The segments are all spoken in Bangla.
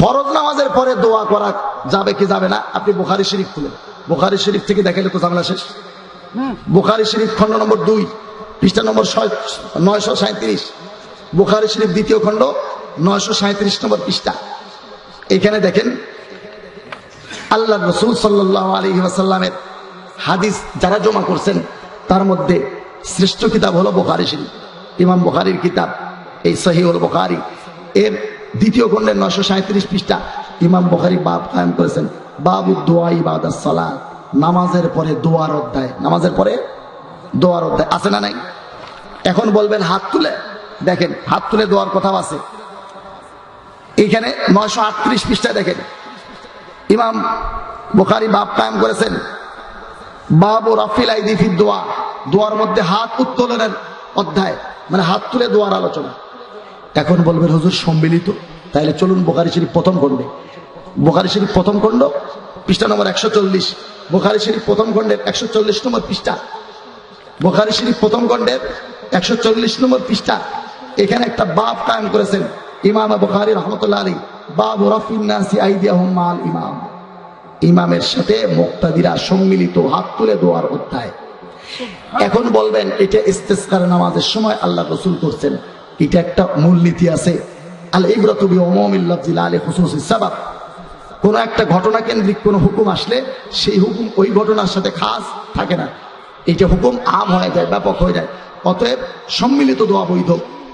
ফরজ নামাজের পরে দোয়া করা যাবে কি যাবে না? আপনি বুখারি শরীফ খুলেন। বুখারি শরীফ থেকে দেখালে তো ঝামেলা শেষ। বুখারি শরীফ খণ্ড নম্বর দুই পৃষ্ঠা নম্বর নয়শো সাঁত্রিশ বুখারি শরীফ দ্বিতীয় খণ্ড নয়শো সাঁত্রিশ নম্বর পৃষ্ঠা। এখানে দেখেন আল্লাহ রসুল সাল্লাহ আলী হাদিস যারা জমা করছেন তার মধ্যে শ্রেষ্ঠ কিতাব হলো বোখারি শরীফ। ইমাম বোখারির কিতাব, এই সহিউল বোখারি। এর দ্বিতীয় খণ্ডের নশো সাঁত্রিশ পৃষ্ঠা ইমাম বোখারি বাপ কায়েম করেছেন। বাবু দোয়া ইবাদাস সালাত। নামাজের পরে দোয়ার অধ্যায়। নামাজের পরে দোয়ার অধ্যায়। আছে না নাই? এখন বলবেন হাত তুলে। দেখেন, হাত তুলে দোয়ার কথাও আছে। এইখানে নয়শো আটত্রিশ পৃষ্ঠা দেখেন। ইমাম বোখারি বাপ কায়েম করেছেন। বাবু রাফিল আইদিফি দোয়া। দোয়ার মধ্যে হাত উত্তোলনের অধ্যায় মানে হাত তুলে দোয়ার আলোচনা। এখন বলবেন, হুজুর, সম্মিলিত। তাইলে চলুন বোখারি শরীফ প্রথম খণ্ডে। বোখারি শরীফ প্রথম খণ্ড, পৃষ্ঠা নম্বর একশো চল্লিশ। বোখারি শরীফ প্রথম খণ্ডের একশো চল্লিশ নম্বর পৃষ্ঠা। বোখারি শরীফ প্রথম খণ্ডের একশো চল্লিশ নম্বর পৃষ্ঠা। এখানে একটা বাপ কায়েম করেছেন, ইমাম বুখারি রহমতুল্লাহ আলী বাবু রফিনাসি আইদিয়াহুম মাল ইমাম। ইমামের সাথে মুক্তাদিরা সম্মিলিত হাত তুলে দোয়ার অধ্যায়। এখন বলবেন, এটা ইস্তেস্কার নামাজের সময় আল্লাহ রসুল করছেন। এটা একটা মূলনীতি আছে। একটা ঘটনা কেন্দ্রিক কোন হুকুম আসলে সেই হুকুম ওই ঘটনার সাথে খাস থাকে না। এটা হুকুম আম হয়ে যায়, ব্যাপক হয়ে যায়। অতএব সম্মিলিত দোয়া বৈধ।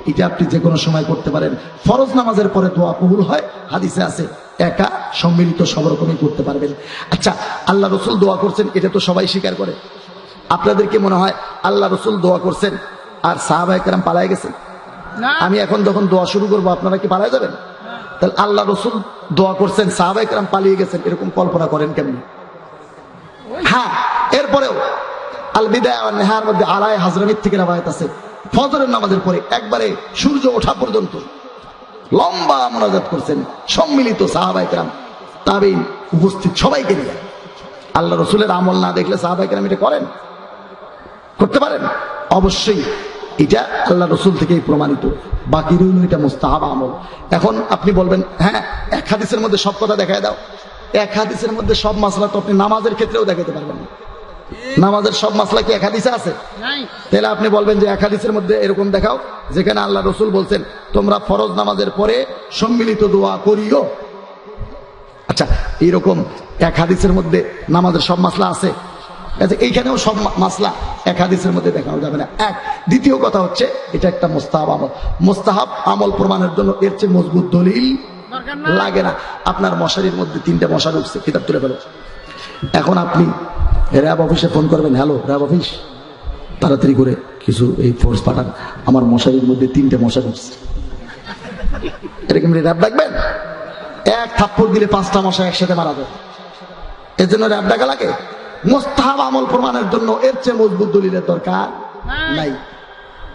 এটা আপনি যে কোনো সময় করতে পারেন। ফরজ নামাজের পরে দোয়া কবুল হয়, হাদিসে আছে, একা সম্মিলিত সব রকমই করতে পারবেন। আচ্ছা আল্লাহ রসুল দোয়া করছেন, এটা তো সবাই স্বীকার করে। আপনাদেরকে মনে হয় আল্লাহ রসুল দোয়া করছেন আর সাহাবাহ কেরাম পালায় গেছেন আমি এখন যখন দোয়া শুরু করব আপনারা কি পালায় যাবেন? তাহলে আল্লাহ রসুল দোয়া করছেন সাহাবাহ কেরাম পালিয়ে গেছেন এরকম কল্পনা করেন কেমনি? হ্যাঁ এরপরেও আল বিদায় নেহার মধ্যে আলায় হাজরামির থেকে রাবায়ত আছে। ফজরের নামাজের পরে একবারে সূর্য ওঠা পর্যন্ত লম্বা মোনাজাত করছেন সম্মিলিত সাহাবাইকরাম তাবেইন উপস্থিত সবাইকে নিয়ে। আল্লাহ রসুলের আমল না দেখলে সাহাবাইকরাম এটা করেন? করতে পারেন? অবশ্যই। এটা আল্লাহ রসুল থেকেই প্রমাণিত। বাকি রইল এটা মোস্তাহাব আমল। এখন আপনি বলবেন হ্যাঁ এক হাদিসের মধ্যে সব কথা দেখায় দাও। এক হাদিসের মধ্যে সব মাসলা তো আপনি নামাজের ক্ষেত্রেও দেখাতে পারবেন না। নামাজের সব মাসলা কি এক হাদিসে আছে? তাহলে আপনি বলবেন যে এক হাদিসের মধ্যে এরকম দেখাও যেখানে আল্লাহ রসুল বলছেন তোমরা ফরজ নামাজের পরে সম্মিলিত দোয়া করিও। আচ্ছা এইরকম এক হাদিসের মধ্যে নামাজের সব মাসলা আছে? আচ্ছা, এইখানেও সব মাসলা এক হাদিসের মধ্যে দেখানো যাবে না। এক দ্বিতীয় কথা হচ্ছে এটা একটা মোস্তাহাব আমল। মোস্তাহাব আমল প্রমাণের জন্য এর চেয়ে মজবুত দলিল লাগে না। আপনার মশারির মধ্যে তিনটে মশা ঢুকছে কিতাব তুলে ফেলো। এখন আপনি র্যাব অফিসে ফোন করবেন হ্যালো র্যাব অফিস তাড়াতাড়ি করে কিছু এই ফোর্স পাঠান। আমার মশারির মধ্যে তিনটে মশা ঢুকছে। এরকম র্যাব ডাকবেন? এক থাপ্পড় দিলে পাঁচটা মশা একসাথে মারা যায়। এর জন্য র্যাব ডাকা লাগে? মোস্তাহাব আমল প্রমাণের জন্য এর চেয়ে মজবুত দলিলের দরকার নাই।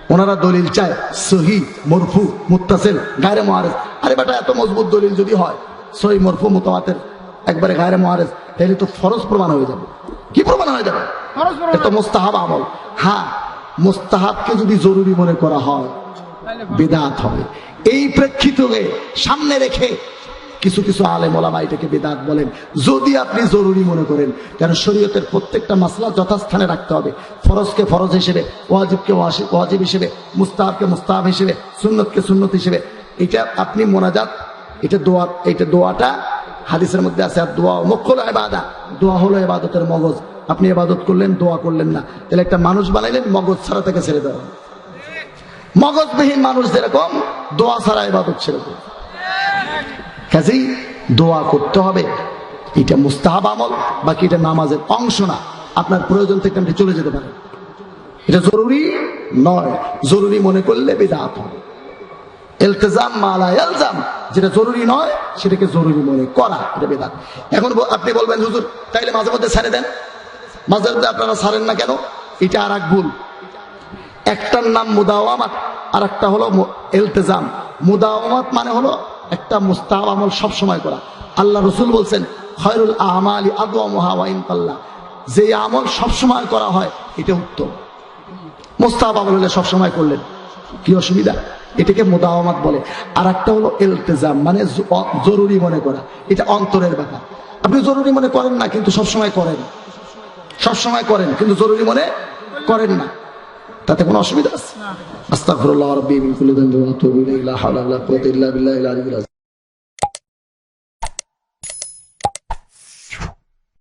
ওনারা দলিল চায় সহি মরফু মুত্তাসিল গায়রে মহারেজ আরে বেটা এত মজবুত দলিল যদি হয় সহি মরফু মুতাওয়াতের একবারে গায়রে মহারেজ তাহলে তো ফরজ প্রমাণ হয়ে যাবে। কি প্রমাণ হয়ে যাবে? এটা মোস্তাহাব আমল। হ্যাঁ মোস্তাহাবকে যদি জরুরি মনে করা হয় বেদাত হবে। এই প্রেক্ষিতকে সামনে রেখে কিছু কিছু আলেম ওলামা এটাকে বেদাত বলেন। যদি আপনি জরুরি মনে করেন, কারণ শরীয়তের প্রত্যেকটা মাসলা যথাস্থানে রাখতে হবে। ফরজকে ফরজ হিসেবে, ওয়াজিবকে ওয়াজিব হিসেবে, মুস্তাহাবকে মুস্তাহাব হিসেবে, সুন্নতকে সুন্নত হিসেবে, এটা আপনি মোনাজাত, এটা দোয়া এটা দোয়াটা হাদিসের মধ্যে আছে, আর দোয়া মুখ্য এবাদা দোয়া হলো এবাদতের মগজ। আপনি এবাদত করলেন, দোয়া করলেন না। তাহলে একটা মানুষ বানাইলেন, মগজ ছাড়া তাকে ছেড়ে দেওয়া মগজবিহীন মানুষ যেরকম, দোয়া ছাড়া এবাদত ছেড়ে দেয় কাজেই দোয়া করতে হবে। এটা মুস্তাহাব আমল, বাকি এটা নামাজের অংশ না। আপনার প্রয়োজন থেকে আপনি চলে যেতে পারেন। এটা জরুরি নয়। জরুরি মনে করলে বেদাত এলতেজাম মালা এলজাম যেটা জরুরি নয়, সেটাকে জরুরি মনে করা, এটা বেদাত। এখন আপনি বলবেন, হুজুর, তাইলে মাঝে মধ্যে ছাড়ে দেন। মাঝে মধ্যে আপনারা ছাড়েন না কেন? এটা আর এক ভুল। একটার নাম মুদাওয়ামাত আর একটা হলো এলতেজাম মুদাওয়ামাত মানে হলো একটা মুস্তাহাব আমল সব সময় করা। আল্লাহ রসুল বলছেন, খয়রুল আমালি আদওয়া মুহাওয়াইন পাল্লা যে আমল সব সময় করা হয়, এটা উত্তম। মোস্তাহাব আমল হলে সবসময় করলেন। কি অসুবিধা? এটাকে মোদাওয়ামাত বলে। আর একটা হলো এলতেজাম মানে জরুরি মনে করা। এটা অন্তরের ব্যাপার। আপনি জরুরি মনে করেন না, কিন্তু সবসময় করেন। সবসময় করেন, কিন্তু জরুরি মনে করেন না। তাতে কোনো অসুবিধা? আছে আস্তাগফিরুল্লাহ রাব্বি মিন কুল্লি যানবিন ওয়া আতুবু ইলাইহি, লা হাওলা ওয়া লা কুওয়াতা ইল্লা বিল্লাহিল আলিয়্যিল